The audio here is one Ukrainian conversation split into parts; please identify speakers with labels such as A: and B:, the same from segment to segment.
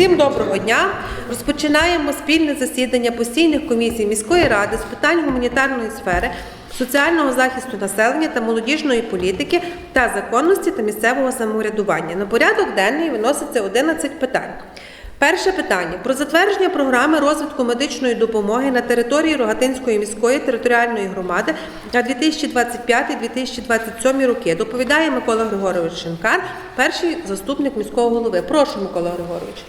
A: Всім доброго дня. Розпочинаємо спільне засідання постійних комісій міської ради з питань гуманітарної сфери, соціального захисту населення та молодіжної політики та законності та місцевого самоврядування. На порядок денний виноситься 11 питань. Перше питання про затвердження програми розвитку медичної допомоги на території Рогатинської міської територіальної громади на 2025-2027 роки. Доповідає Микола Григорович Шинкар, перший заступник міського голови. Прошу, Микола Григорович.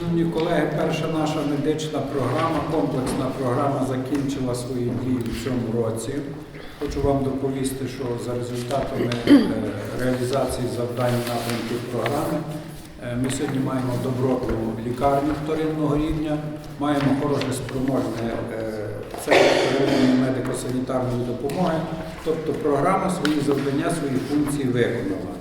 B: Шановні колеги, перша наша медична програма, комплексна програма закінчила свої дії в цьому році. Хочу вам доповісти, що за результатами е, реалізації завдань напрямків програми е, ми сьогодні маємо добротну лікарню вторинного рівня, маємо хороше спроможне е, центр медико-санітарної допомоги. Тобто програма свої завдання, свої функції виконала.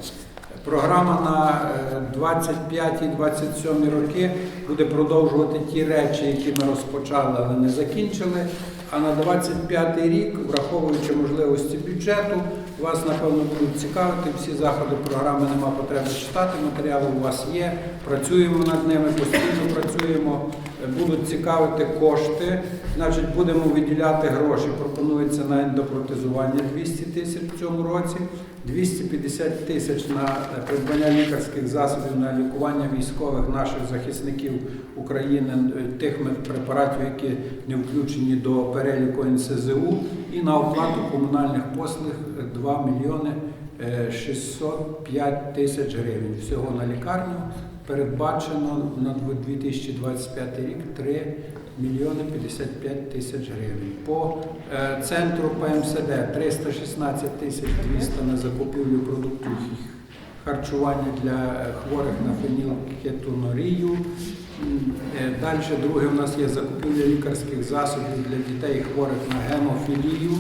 B: Програма на е, 25-27 роки буде продовжувати ті речі, які ми розпочали, але не закінчили. А на 25 рік, враховуючи можливості бюджету, вас напевно будуть цікавити всі заходи програми. Нема потреби читати. Матеріали у вас є. Працюємо над ними, постійно працюємо. Е, Будуть цікавити кошти. Значить, будемо виділяти гроші. Пропонується на ендопротезування 200 тисяч в цьому році, 250 тисяч на е, придбання лікарських засобів на лікування військових наших захисників України, е, тих медпрепаратів, які не включені до переліку НСЗУ, і на оплату комунальних послуг е, 2 мільйони е, 605 тисяч гривень. Всього на лікарню передбачено на 2025 рік 3 мільйони 55 тисяч гривень. По е, центру ПМСД 316 тисяч 200 на закупівлю продуктів харчування для е, хворих на фенілкетонурію. Е, Далі друге у нас є закупівля лікарських засобів для дітей хворих на гемофілію.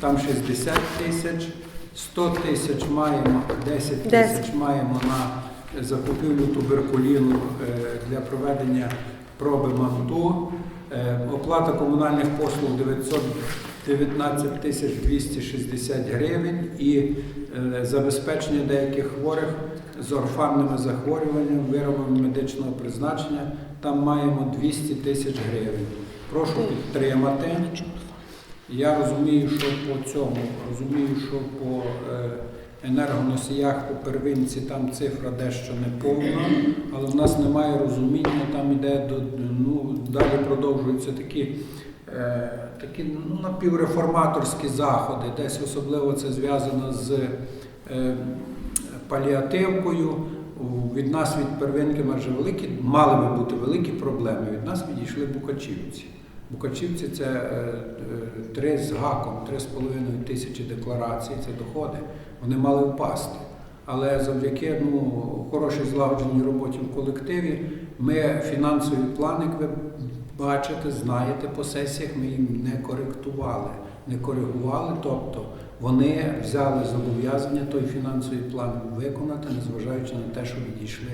B: Там 60 тисяч, 100 тисяч маємо, 10 тисяч
A: маємо
B: на закупівлю туберкуліну е, для проведення проби МАНТУ. Е, Оплата комунальних послуг 919 тисяч 260 гривень і е, забезпечення деяких хворих з орфанними захворюваннями, виробами медичного призначення. Там маємо 200 тисяч гривень. Прошу підтримати. Я розумію, що по цьому, розумію, що по енергоносіях, по первинці там цифра дещо не повна, але в нас немає розуміння, там іде до ну, далі продовжуються такі, е, такі ну, напівреформаторські заходи, десь особливо це зв'язано з е, паліативкою. Від нас від первинки майже великі, мали би бути великі проблеми. Від нас відійшли букачівці. Букачівці це е, е, три з гаком, три з половиною тисячі декларацій, це доходи. Вони мали впасти. Але завдяки ну, хорошій злагодженій роботі в колективі ми фінансові плани, як ви бачите, знаєте по сесіях, ми їм не коректували. Не коригували, тобто вони взяли зобов'язання той фінансовий план виконати, незважаючи на те, що відійшли,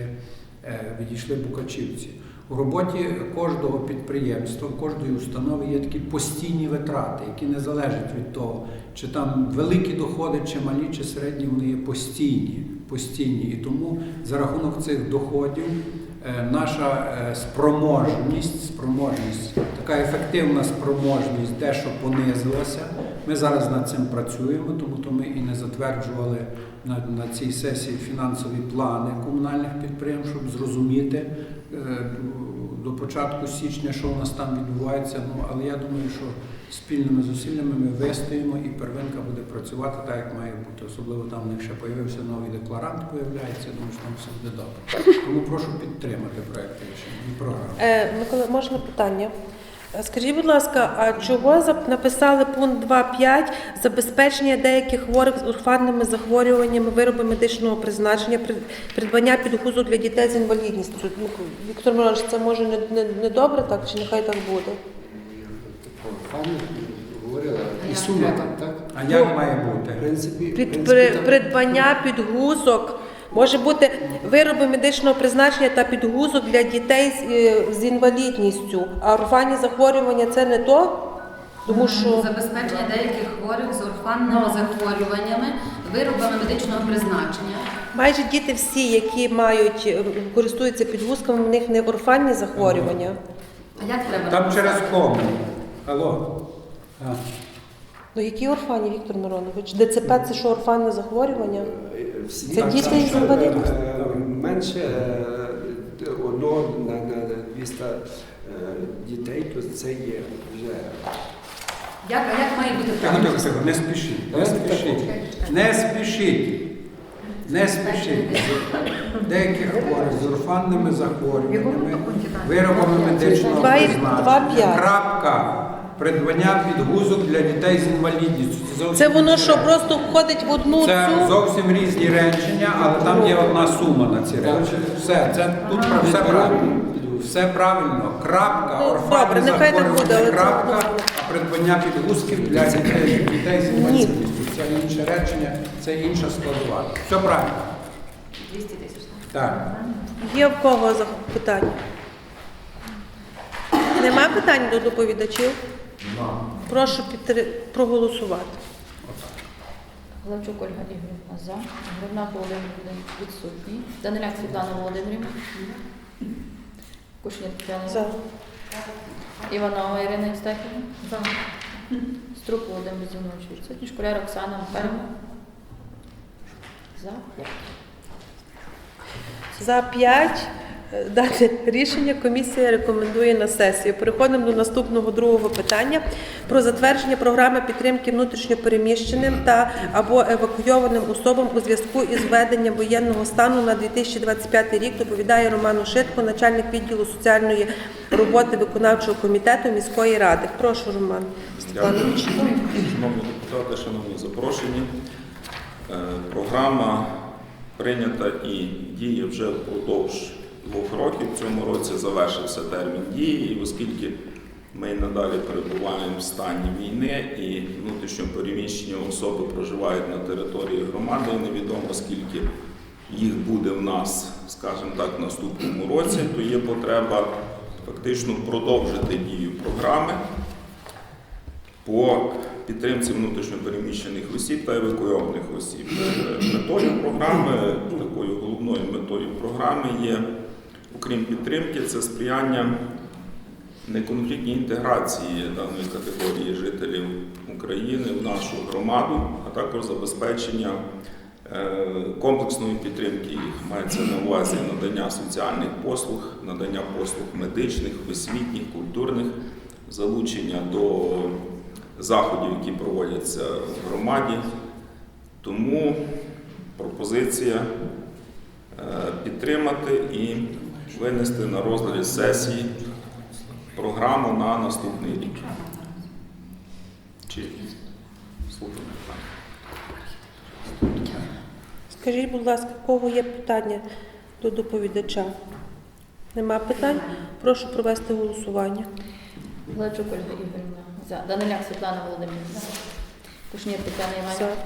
B: е, відійшли букачівці. У роботі кожного підприємства, кожної установи є такі постійні витрати, які не залежать від того, чи там великі доходи, чи малі, чи середні, вони є постійні. постійні. І тому за рахунок цих доходів е, наша е, спроможність, спроможність, така ефективна спроможність дещо понизилася. Ми зараз над цим працюємо, тому то ми і не затверджували на, на цій сесії фінансові плани комунальних підприємств, щоб зрозуміти е, до початку січня, що у нас там відбувається. Ну, але я думаю, що спільними зусиллями ми вистоїмо і первинка буде працювати так, як має бути. Особливо там ще появився новий декларант, появляється, думаю, що там все буде добре. Тому прошу підтримати проєкт рішення і програму.
A: Е, Микола, можна питання? Скажіть, будь ласка, а чого написали пункт 2.5 забезпечення деяких хворих з орфанними захворюваннями, вироби медичного призначення, при- придбання підгузу для дітей з інвалідністю? Ну, Віктор Миронович, це може не, не, не добре так, чи нехай так буде?
C: Говорила, і сума там, так?
B: А як має бути?
C: В принципі, в принципі,
A: при,
C: там-
A: придбання підгузок. Може бути вироби медичного призначення та підгузок для дітей з, е, з інвалідністю. А орфанні захворювання це не то, тому що
D: забезпечення деяких хворих з орфанними захворюваннями, виробами медичного призначення,
A: Майже діти всі, які мають е, користуються підгузками, в них не орфанні захворювання.
D: А як треба?
B: Там через кому. Алло.
A: Ну які орфані, Віктор Миронович? ДЦП це що орфанне захворювання? Це
C: так
A: діти
C: само,
A: з
C: що,
A: інвалідністю?
C: Менше е, одного на, на 200 е, дітей, то це є вже.
D: Як, а як має бути правильно?
B: тихо, тихо, не спішіть, не спішіть. Не спішіть. Не спішіть. Деяких хворих з орфанними захворюваннями, виробами медичного призначення. Крапка. Придбання підгузок для дітей з інвалідністю. зовсім
A: Це воно що просто входить в одну
B: Це
A: цю.
B: зовсім різні речення, але там є одна сума на ці речення. Все, це тут про все правильно. Все правильно. Крапка,
A: Ну,
B: орфанне
A: добре, нехай так буде, але
B: крапка, а придбання підгузків для дітей, дітей з інвалідністю. Це інше речення, це інша складова. Все правильно.
D: 200 тисяч.
B: Так.
A: Є в кого запитання? Нема питань до доповідачів? Прошу підтри... проголосувати.
D: Главчук Ольга Ігорівна за. Гривнак Володимир Володимирович відсутній. Даниляк Світлана Володимирівна. Кушнір Тетяна.
A: За.
D: Іванова Ірина Євстахівна. За. Струк Володимир Зінович відсутній. Школяр Оксана Михайлівна. За.
A: За 5 дане рішення комісія рекомендує на сесію. Переходимо до наступного другого питання про затвердження програми підтримки внутрішньопереміщеним та або евакуйованим особам у зв'язку із введенням воєнного стану на 2025 рік. Доповідає Роман Ушитко, начальник відділу соціальної роботи виконавчого комітету міської ради. Прошу, Роман Степанович.
E: Шановні депутати, шановні запрошені, Е, програма прийнята і діє вже впродовж двох років. В цьому році завершився термін дії, і оскільки ми надалі перебуваємо в стані війни і внутрішньо переміщені особи проживають на території громади, і невідомо скільки їх буде в нас, скажімо так, в наступному році, то є потреба фактично продовжити дію програми по підтримці внутрішньопереміщених осіб та евакуйованих осіб. Метою програми, такою головною метою програми є, окрім підтримки, це сприяння неконфліктній інтеграції даної категорії жителів України в нашу громаду, а також забезпечення е, комплексної підтримки їх. Мається на увазі надання соціальних послуг, надання послуг медичних, освітніх, культурних, залучення до заходів, які проводяться в громаді. Тому пропозиція е, підтримати і винести на розгляд сесії програму на наступний рік. Чи?
A: Скажіть, будь ласка, кого є питання до доповідача? Нема питань? Прошу провести голосування.
D: Главчук Ольга Ігорівна. За. Даниляк Світлана Володимирівна. Кушнір Тетяна
A: За.
D: Іванівна.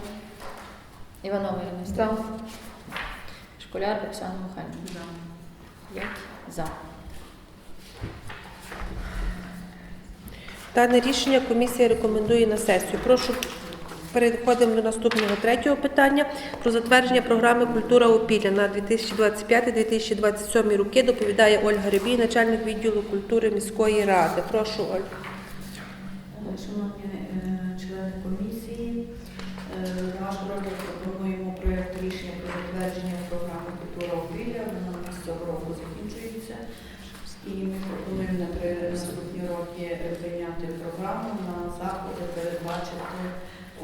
D: Іванова Ірина. Школяр Оксана Михайлівна. За. П'ять. За.
A: Дане рішення комісія рекомендує на сесію. Прошу переходимо до наступного третього питання про затвердження програми Культура опілля на 2025-2027 роки. Доповідає Ольга Рябій, начальник відділу культури міської ради. Прошу, Ольга.
F: Шановні е, члени комісії, е, на ваш розгляд пропонуємо проєкт рішення про затвердження програми культура опілля. Вона у нас цього року закінчується. І ми пропонуємо на три наступні роки прийняти програму на заходи передбачити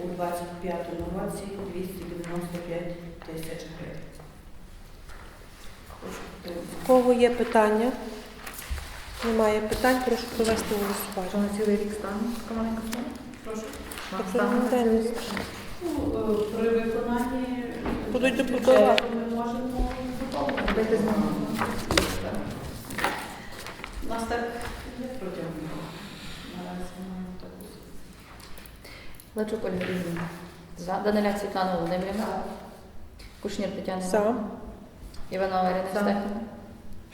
F: у 2025 році 295 тисяч гривень.
A: В кого є питання? Немає питань, прошу провести голосування.
G: на цілий рік стане командна?
F: Прошу.
A: Ну,
F: е, При виконанні
A: Будуть
F: бюджету ми можемо.
G: Робити.
F: У нас так не протягом. Наразі.
D: Главчук Ольга Ігорівна. За. Даниляк Світлана Володимирівна. Кушнір Тетяна
A: За.
D: Іванова Ірина Стефана.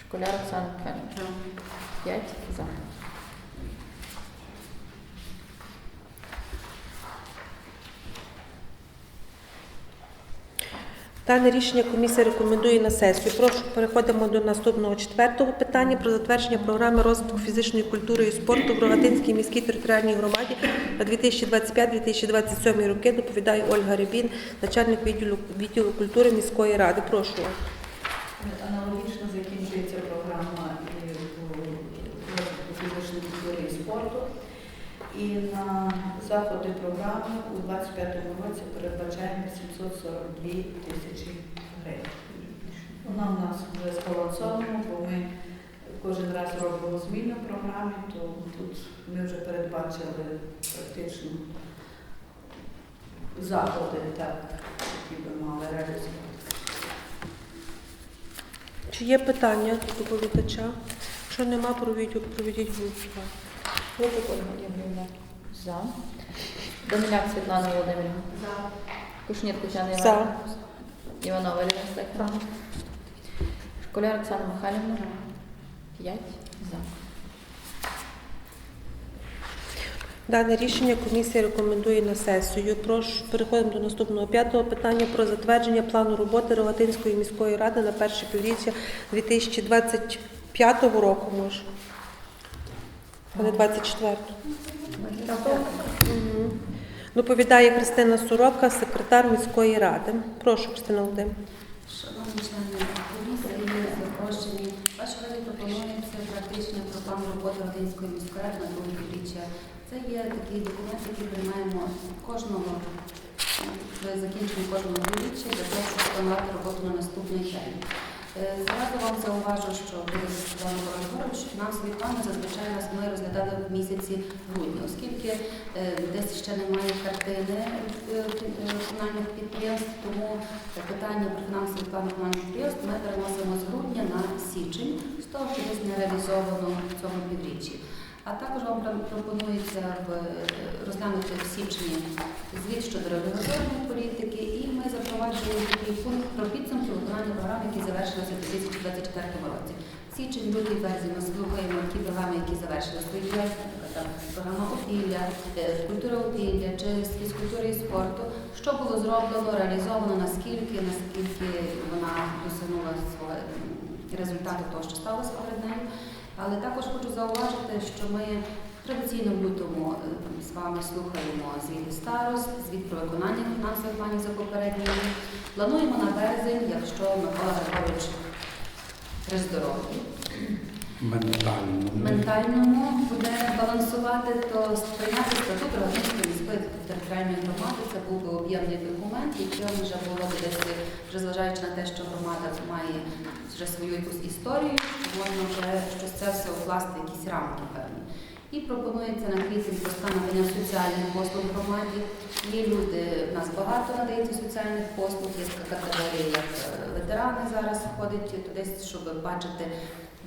D: Школяр Оксана Михайлівна. П'ять. За.
A: Дане рішення комісія рекомендує на сесію. Прошу переходимо до наступного четвертого питання про затвердження програми розвитку фізичної культури і спорту в Рогатинській міській територіальній громаді на 2025-2027 роки. Доповідає Ольга Рябін, начальник відділу відділу культури міської ради. Прошу.
F: Аналогічно закінчується програма і по розвитку фізичної культури і спорту. І на заходи програми у 2025 році передбачаємо 742 тисячі гривень. Вона в нас вже збалансована, бо ми кожен раз робимо зміни в програмі, то тут ми вже передбачили практично заходи, так, які би мали реалізувати.
A: Чи є питання до доповідача? Якщо нема, проведіть, голосування.
D: Хлопчук Ольга. За. Даниляк Світлана Володимирівна.
F: За.
D: Кушнір Тетяна
A: За.
D: Іванівна. Іванова Ірина Стефанівна. Школяр Оксана Михайлівна. П'ять. За.
A: Дане рішення комісія рекомендує на сесію. Прошу переходимо до наступного п'ятого питання про затвердження плану роботи Рогатинської міської ради на перше півріччя 2025 року. Може, а не 24. Мгм. Доповідає Христина Сорока, секретар міської ради. Прошу, Христина Володимирівна.
H: Шановні члени комісії, запрошені. Ваш раді пропонується практичне про план роботи Родинської міської ради на друге півріччя. Це є такий документ, який приймаємо кожного з закінчення кожного півріччя для того, щоб планувати роботу на наступний день. Е, Зразу вам зауважу, що Борисович, що фінансові плани зазвичай нас ми розглядали в місяці грудня, оскільки е, десь ще немає картини е, комунальних підприємств, тому питання про фінансовий план комунальних підприємств ми переносимо з грудня на січень, з того, що десь не реалізовано в цьому півріччі. А також вам пропонується е, розглянути в січні звіт щодо регуляторної політики, і ми запроваджуємо такий пункт про підсумки виконання програм, які завершилися у 2024 році. Січень, лютий, березень ми слухаємо ті програми, які завершили свої діяльність, там програма опілля, е, культура опілля чи з фізкультури і спорту. Що було зроблено, реалізовано, наскільки, наскільки вона досягнула результату того, що сталося перед нею. Але також хочу зауважити, що ми традиційно лютому е, з вами слухаємо звіти старост, звіт про виконання фінансових планів за попередній рік. Плануємо на березень, якщо Микола Григорович при здоров'ї
B: Ментально.
H: ментальному буде балансувати, то сприйняти статут Рогатинської міської територіальної громади. Це був би об'ємний документ, який вже було б десь, вже зважаючи на те, що громада має вже свою якусь історію, можна вже щось це все укласти, якісь рамки певні. І пропонується на квітень просто надання соціальних послуг громаді. Є люди, в нас багато надається соціальних послуг, є така категорія, як е, ветерани зараз входить туди, щоб бачити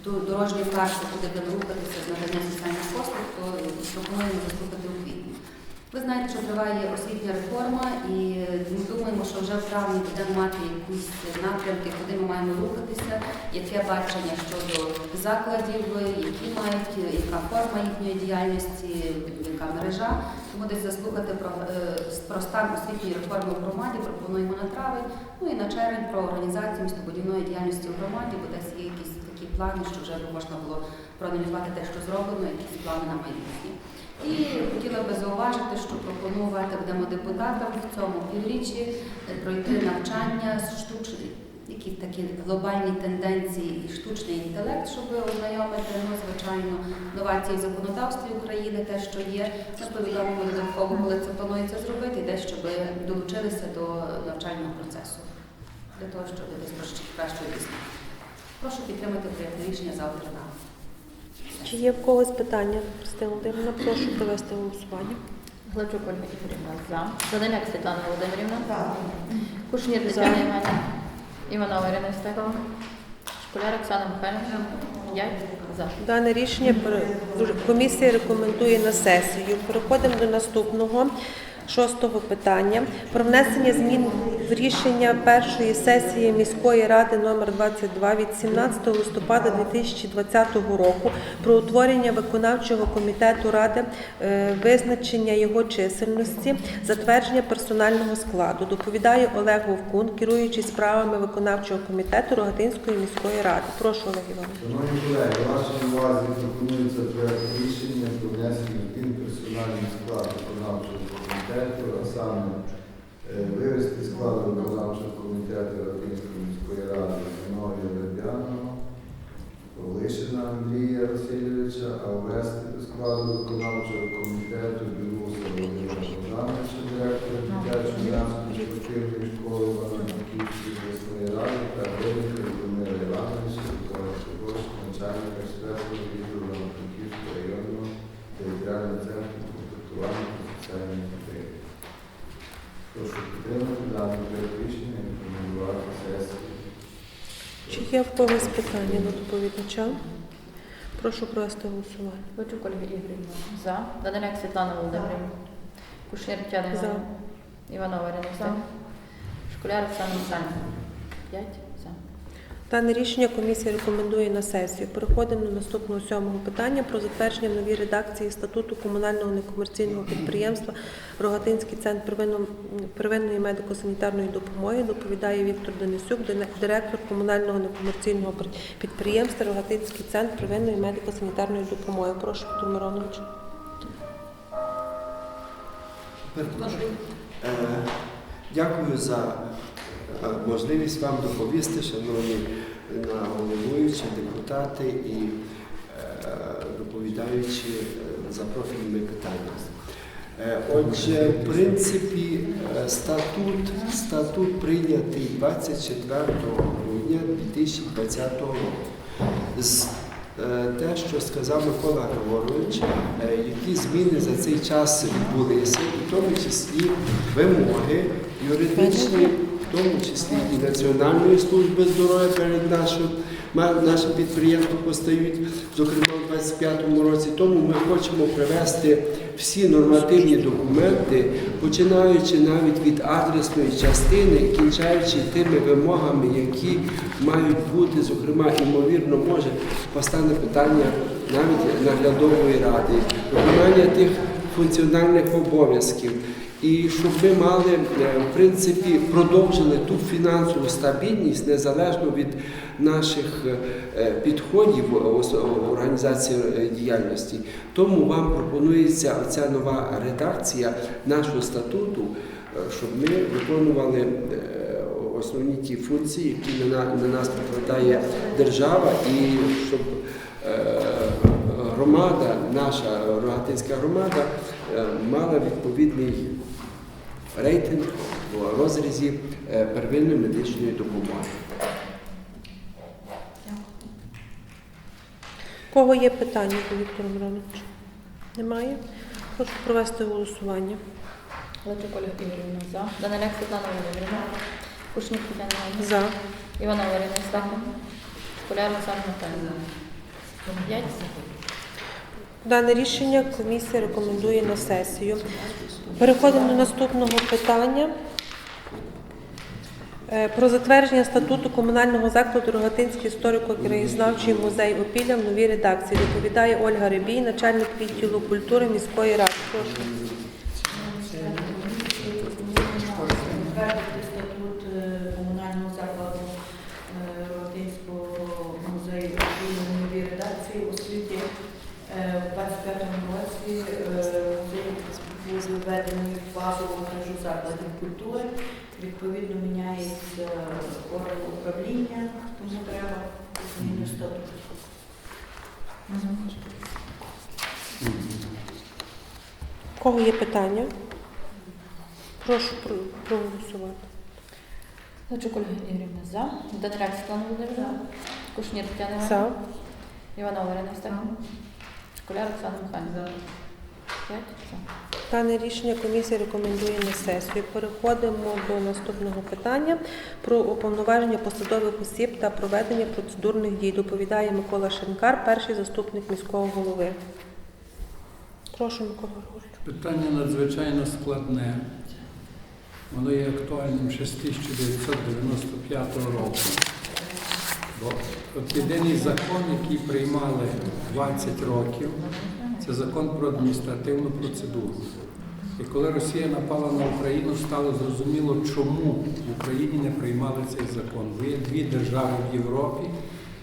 H: до- дорожню карту, куди будемо рухатися з надання соціальних послуг, то пропонуємо заслухати у квітні. Ви знаєте, що триває освітня реформа, і ми думаємо, що вже в травні будемо мати якісь напрямки, куди ми маємо рухатися, яке бачення щодо закладів, які мають, яка форма їхньої діяльності, яка мережа. Тому десь заслухати про, е, про стан освітньої реформи в громаді пропонуємо на травень, ну і на червень про організацію містобудівної діяльності в громаді, бо десь є якісь такі плани, що вже можна було проаналізувати те, що зроблено, якісь плани на майбутнє. І хотіла би зауважити, що пропонувати будемо депутатам в цьому півріччі е, пройти навчання з штучної, які такі глобальні тенденції і штучний інтелект, щоб ознайомити, ну, звичайно, новації в законодавстві України, те, що є. Ми повідомимо додатково, коли це планується зробити, і десь, щоб долучилися до навчального процесу для того, щоб десь трошки краще дізнати. Прошу підтримати проєкт рішення за альтернативу.
A: Чи є в когось питання, Христина Володимирівна? Прошу провести голосування.
D: Главчук Ольга Ігорівна. За. Даниляк Світлана Володимирівна.
F: За.
D: Кушнір Тетяна Іванівна. Іванова Ірина Стефанівна. Школяр Оксана Михайлівна. П'ять. За.
A: Дане рішення комісія рекомендує на сесію. Переходимо до наступного шостого питання про внесення змін в рішення першої сесії міської ради номер 22 від 17 листопада 2020 року про утворення виконавчого комітету ради, е, визначення його чисельності, затвердження персонального складу. Доповідає Олег Вовкун, керуючий справами виконавчого комітету Рогатинської міської ради. Прошу Олег Іванович.
I: Шановні колеги, вашій увазі пропонується проект рішення про внесення змін в персональний склад виконавчого комітету, а саме вивести складу виконавчого комітету Ратинської міської ради Зіновія Лебяного, Лишина Андрія Васильовича, а ввести до складу виконавчого комітету Білуса Володимира Богдановича, директора дитячої юнацької спортивної школи Івано-Франківської міської ради та Винника Любомира Івановича, також начальника четвертого відділу Івано-Франківського районного територіального центру комплектування та соціальної підтримки. Прошу підтримати даний рішення і рекомендувати сесії.
A: Чи є в когось питання до доповідача? Прошу провести голосування.
D: Лучук Ольга Ігорівна. За. Даниляк Світлана Володимирівна. Кушнір Тетяна
A: За.
D: Іванова Ірина За. Школяр Оксана Михайлівна. П'ять.
A: Дане рішення комісія рекомендує на сесію. Переходимо до наступного сьомого питання про затвердження в новій редакції статуту комунального некомерційного підприємства Рогатинський центр первинної медико-санітарної допомоги. Доповідає Віктор Денисюк, директор комунального некомерційного підприємства Рогатинський центр первинної медико-санітарної допомоги. Прошу, Петро Миронович.
C: Е, Дякую за можливість вам доповісти, шановні головуючі, депутати і е, доповідаючи за профільними питаннями. Е, Отже, в принципі, е, статут, статут прийнятий 24 грудня 2020 року. З те, що сказав Микола Григорович, які зміни за цей час відбулися, в тому числі вимоги юридичні, в тому числі і Національної служби здоров'я перед нашим, нашим підприємством постають, зокрема у 2025 році. Тому ми хочемо привести всі нормативні документи, починаючи навіть від адресної частини, кінчаючи тими вимогами, які мають бути, зокрема, ймовірно, може постане питання навіть наглядової ради, виконання тих функціональних обов'язків. І щоб ми мали, е, в принципі, продовжили ту фінансову стабільність незалежно від наших е, підходів в організації е, діяльності. Тому вам пропонується ця нова редакція нашого статуту, е, щоб ми виконували е, основні ті функції, які на, на нас покладає держава, і щоб е, громада, наша рогатинська громада, е, мала відповідний рейтинг в розрізі е, первинної медичної допомоги.
A: У Кого є питання до Віктора Мироновича? Немає? Прошу провести голосування.
D: Лучук Ольга Ігорівна. За. Даниляк Світлана Володимирівна. Кушнір Тетяна.
A: За.
D: Іванова Ірина Степанівна. Школяр Оксана Михайлівна. П'ять. За.
A: Дане рішення комісія рекомендує на сесію. Переходимо до наступного питання. Е, Про затвердження статуту комунального закладу Рогатинський історико-краєзнавчий музей Опілля в новій редакції. Доповідає Ольга Рибій, начальник відділу культури міської ради. Прошу.
F: Затвердити статут е, комунального закладу е, Ротинського музею у новій редакції, оскільки е, в 25-му році е, музей був введений в базову мережу закладів культури. Відповідно, міняється орган управління, тому треба зміну статуту.
A: У кого є питання? Прошу проголосувати.
D: Лучук Ольга Ігорівна. За. Даниляк Світлана Володимирівна. Кушнір Тетяна
A: За.
D: Іванова Ірина Степанівна. Школяр Оксана Михайлівна. П'ять. За.
A: Дане рішення комісія рекомендує на сесію. Переходимо до наступного питання про уповноваження посадових осіб та проведення процедурних дій. Доповідає Микола Шенкар, перший заступник міського голови. Прошу, Микола Григорович.
B: Питання надзвичайно складне. Воно є актуальним ще з 1995 року. Бо от єдиний закон, який приймали 20 років, це закон про адміністративну процедуру. І коли Росія напала на Україну, стало зрозуміло, чому в Україні не приймали цей закон. Бо є дві держави в Європі,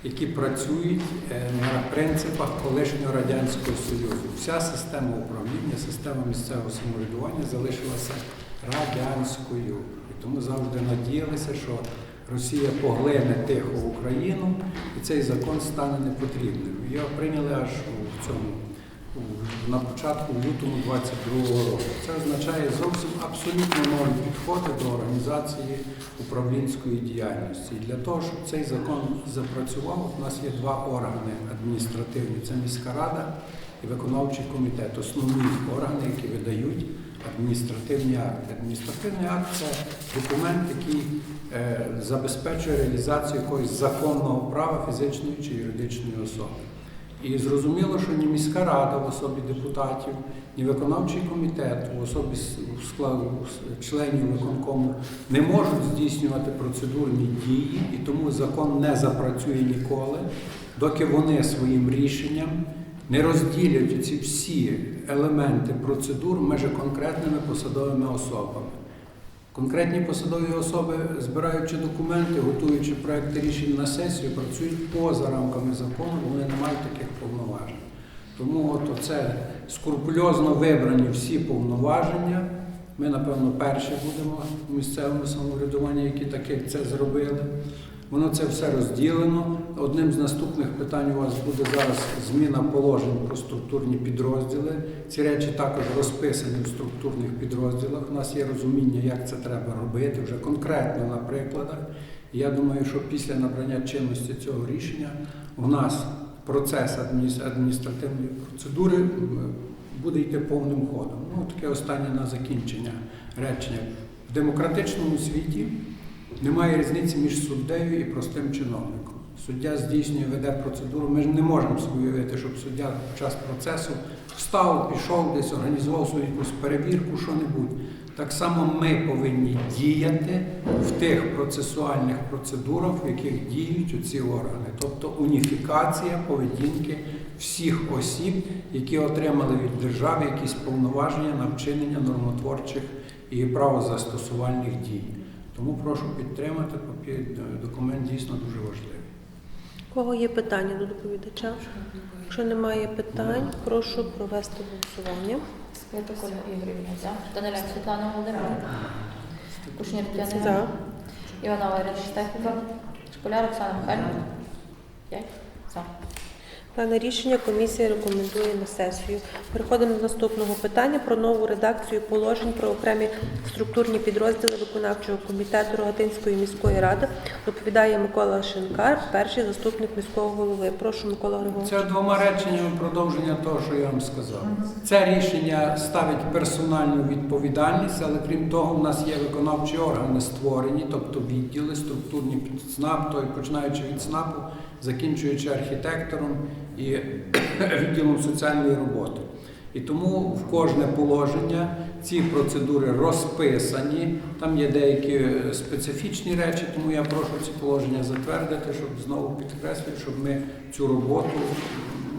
B: які працюють е, на принципах колишнього Радянського Союзу. Вся система управління, система місцевого самоврядування залишилася радянською. І тому завжди надіялися, що Росія поглине тихо Україну, і цей закон стане непотрібним. Його прийняли аж у цьому на початку лютому 22-го року. Це означає зовсім абсолютно нові підходи до організації управлінської діяльності. І для того, щоб цей закон запрацював, у нас є два органи адміністративні: це міська рада і виконавчий комітет, основні органи, які видають адміністративні акти. Адміністративний акт це документ, який е, забезпечує реалізацію якогось законного права фізичної чи юридичної особи. І зрозуміло, що ні міська рада в особі депутатів, ні виконавчий комітет в особі складу членів виконкому не можуть здійснювати процедурні дії, і тому закон не запрацює ніколи, доки вони своїм рішенням не розділять ці всі елементи процедур між конкретними посадовими особами. Конкретні посадові особи, збираючи документи, готуючи проекти рішень на сесію, працюють поза рамками закону, вони не мають таких повноважень. Тому от це скрупульозно вибрані всі повноваження. Ми, напевно, перші будемо в місцевому самоврядуванні, які таке це зробили. Воно це все розділено. Одним з наступних питань у вас буде зараз зміна положень про структурні підрозділи. Ці речі також розписані в структурних підрозділах. У нас є розуміння, як це треба робити, вже конкретно на прикладах. Я думаю, що після набрання чинності цього рішення у нас процес адміністративної процедури буде йти повним ходом. Ну, таке останнє на закінчення речення. В демократичному світі немає різниці між суддею і простим чиновником. Суддя здійснює, веде процедуру. Ми ж не можемо собі уявити, щоб суддя під час процесу встав, пішов десь, організував свою якусь перевірку, що-небудь. Так само ми повинні діяти в тих процесуальних процедурах, в яких діють оці органи, тобто уніфікація поведінки всіх осіб, які отримали від держави якісь повноваження на вчинення нормотворчих і правозастосувальних дій. Тому прошу підтримати документ дійсно дуже важливий.
A: У кого є питання до доповідача? Якщо немає питань, прошу провести голосування.
D: Свята Ігорівна за. Даниляк Світлана Володимирівна. Кушнір Тетяна
A: За.
D: Іванова Ірина Штефіка. Школяр Оксана Михайлівна. П'ять.
A: Дане рішення комісія рекомендує на сесію. Переходимо до наступного питання про нову редакцію положень про окремі структурні підрозділи виконавчого комітету Рогатинської міської ради. Доповідає Микола Шинкар, перший заступник міського голови. Прошу, Микола Григорович.
B: Це двома реченнями продовження того, що я вам сказав. Це рішення ставить персональну відповідальність, але крім того, у нас є виконавчі органи створені, тобто відділи, структурні СНАП, то починаючи від СНАПу, закінчуючи архітектором і відділом соціальної роботи. І тому в кожне положення ці процедури розписані. Там є деякі е, специфічні речі, тому я прошу ці положення затвердити, щоб знову підкреслити, щоб ми цю роботу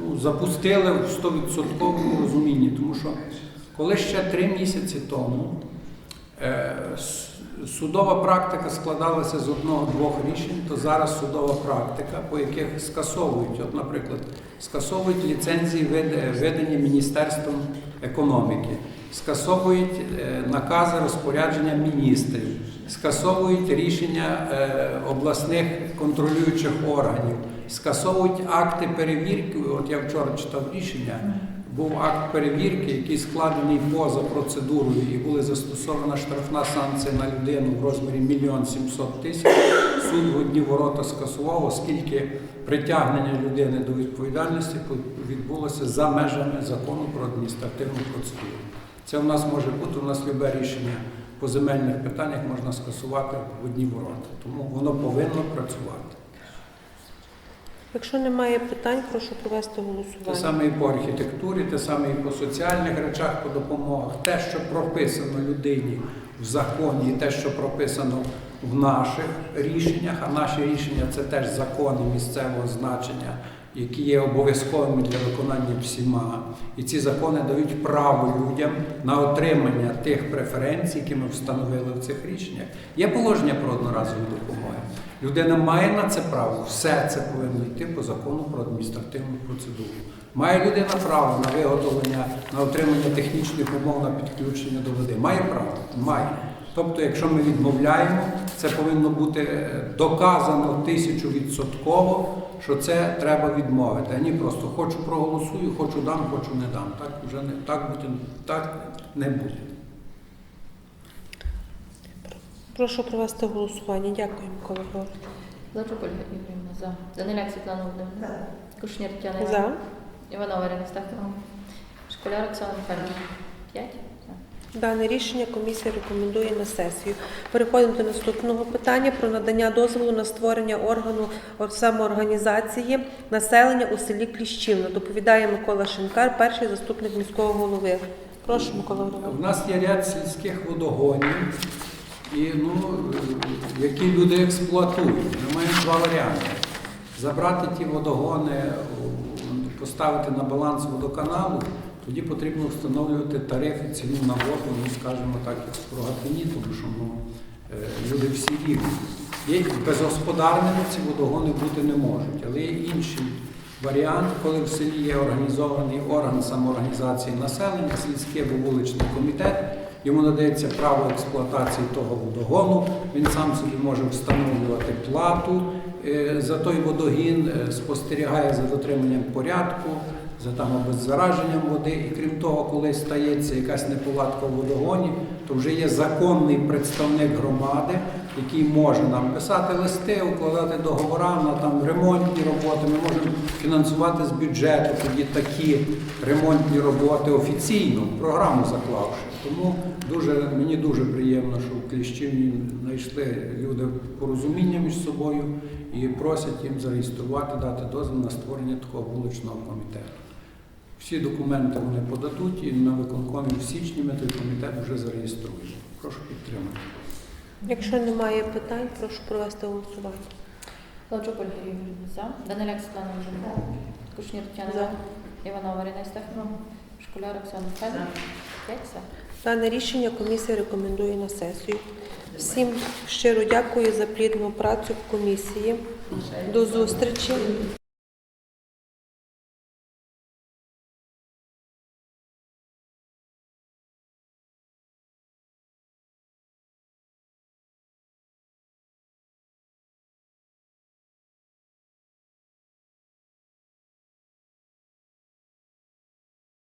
B: ну, запустили в 100% розумінні. Тому що коли ще три місяці тому е, судова практика складалася з одного-двох рішень, то зараз судова практика, по яких скасовують, от, наприклад, скасовують ліцензії вид- видані Міністерством економіки, скасовують е, накази розпорядження міністрів, скасовують рішення е, обласних контролюючих органів, скасовують акти перевірки. От я вчора читав рішення. Був акт перевірки, який складений поза процедурою, і була застосована штрафна санкція на людину в розмірі 1 мільйон 700 тисяч. Суд в одні ворота скасував, оскільки притягнення людини до відповідальності відбулося за межами закону про адміністративну процедуру. Це в нас може бути, у нас любе рішення по земельних питаннях можна скасувати в одні ворота. Тому воно повинно працювати.
A: Якщо немає питань, прошу провести
B: Те саме і по архітектурі, те саме і по соціальних речах, по допомогах. Те, що прописано людині в законі, і те, що прописано в наших рішеннях, а наші рішення це теж закони місцевого значення, які є обов'язковими для виконання всіма. І ці закони дають право людям на отримання тих преференцій, які ми встановили в цих рішеннях. Є положення про одноразову допомогу. Людина має на це право, все це повинно йти по закону про адміністративну процедуру. Має людина право на виготовлення, на отримання технічних умов на підключення до води. Має право? Має. Тобто, якщо ми відмовляємо, це повинно бути е, доказано тисячовідсотково, що це треба відмовити. А ні, просто хочу проголосую, хочу дам, хочу не дам. Так вже не так буде, так не буде.
A: Прошу провести голосування. Дякую, Микола Григорович.
D: Ольга Ігорівна за. Даниляк Світлана Володимирівна. Кушнір Тетяна
A: За.
D: Іванова Ірина Стахівна. Школяр Оксана Михайлівна. П'ять.
A: Дане рішення комісія рекомендує на сесію. Переходимо до наступного питання про надання дозволу на створення органу самоорганізації населення у селі Кліщівна. Доповідає Микола Шинкар, перший заступник міського голови. Прошу, Микола Григорович.
B: У нас є ряд сільських водогонів, і, ну, які люди експлуатують. Ми маємо два варіанти. Забрати ті водогони, поставити на баланс водоканалу, тоді потрібно встановлювати тарифи, ціну на воду, ну, скажімо так, як в Рогатині, тому що ну, е, люди всі рівні. Безгосподарними ці водогони бути не можуть, але є інший варіант, коли в селі є організований орган самоорганізації населення, сільський або вуличний комітет. Йому надається право експлуатації того водогону. Він сам собі може встановлювати плату е, за той водогін, е, спостерігає за дотриманням порядку, за там обеззараженням води. І крім того, коли стається якась неполадка в водогоні, то вже є законний представник громади, який може нам писати листи, укладати договори на там ремонтні роботи. Ми можемо фінансувати з бюджету тоді такі ремонтні роботи офіційно, програму заклавши. Тому дуже мені дуже приємно, що в Кліщівні знайшли люди порозуміння між собою і просять їм зареєструвати, дати дозвіл на створення такого вуличного комітету. Всі документи вони подадуть і на виконкомі в січні ми той комітет вже зареєструємо. Прошу підтримати.
A: Якщо немає питань, прошу провести голосування.
D: Лачук Ольга Ігорівна за. Даниляк Світлана Володимирівна. Кушнір Тетяна
A: За.
D: Іванова Ірина Стахівна. Школяр Оксана. П'ять. За.
A: Дане рішення комісія рекомендує на сесію. Всім щиро дякую за плідну працю в комісії. До зустрічі.